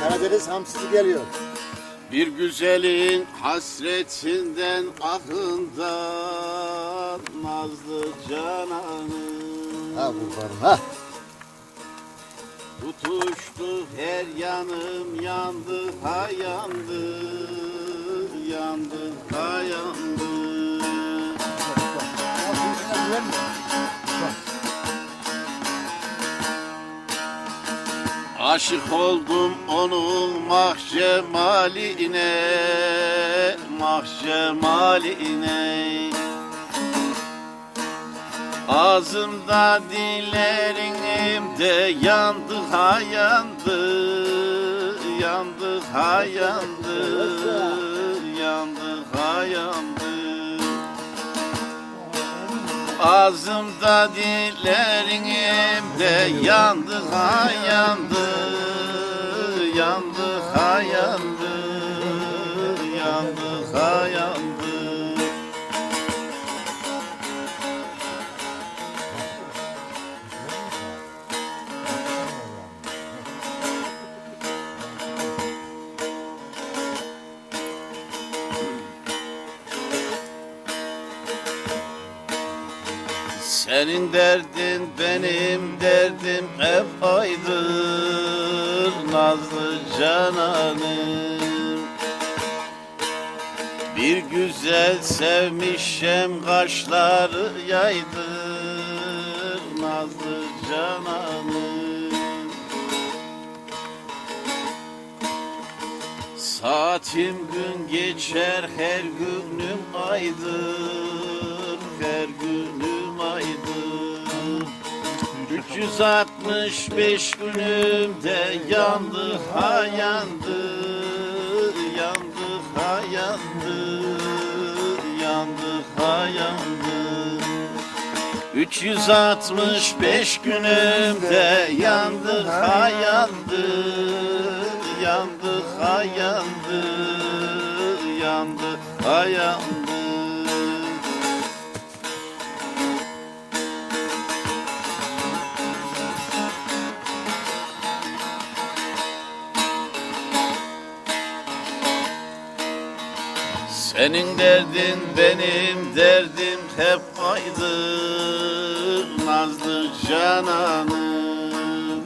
Karadeniz hamsisi geliyor. Bir güzelin hasretinden ahından nazlı cananı Ha kurbanım ha. tutuştu her yanım yandı ha yandı yandı ha yandı Aşık oldum onun mahcemaline Mahcemaline Ağzımda dillerimde yandı ha yandı Yandı ha yandı Yandı ha yandı. Ağzımda dillerimde yandı ha Senin derdin benim derdim hep aydır Nazlı cananım. Bir güzel sevmişem kaşları yaydır Nazlı cananım. Saatim gün geçer her günüm aydır 365 günümde yandı ha yandı Yandı ha yandı Yandı ha yandı. 365 günümde yandı ha yandı Yandı ha yandı Yandı ha yandı Senin derdin benim derdim hep aydır Nazlı cananım.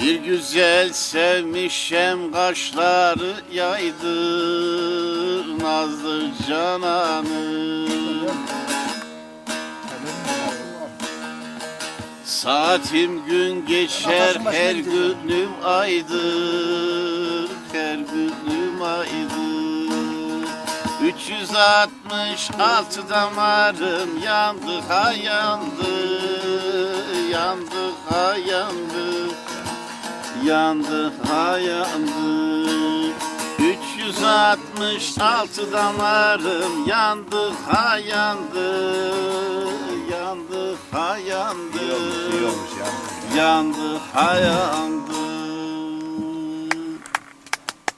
Bir güzel sevmişem kaşları yaydır Nazlı cananım. Saatim gün geçer her günüm aydır Her günüm aydır 366 damarım yandı ha yandı Yandı ha yandı Yandı ha yandı. 366 damarım yandı ha yandı Yandı ha yandı Yandı ha yandı